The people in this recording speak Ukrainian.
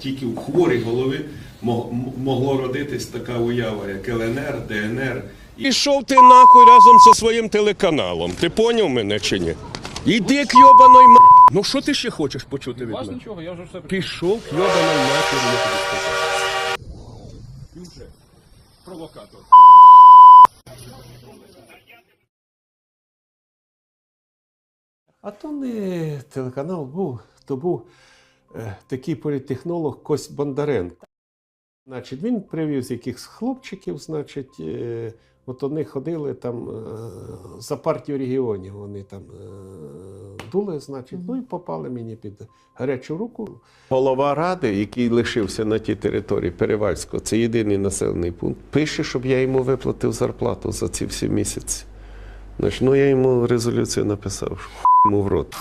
тільки у хворій голові мо- могло родитись така уява, як ЛНР, ДНР. Пішов ти нахуй разом зі своїм телеканалом. Ти поняв мене чи ні? Іди к йобаної м... Ну що ти ще хочеш почути від мене? нічого, я вже все Пішов к йобаної матері. я тобі сказав. Же провокатор. А то не телеканал був, то був такий політтехнолог Кость Бондаренко. Значить, він привіз якихось хлопчиків, значить, е, от вони ходили там е, за партію регіонів. Вони там е, дули, значить, ну і попали мені під гарячу руку. Голова ради, який лишився на тій території Перевальського, це єдиний населений пункт, пише, щоб я йому виплатив зарплату за ці всі місяці. Значить, ну я йому резолюцію написав, що йому в рот.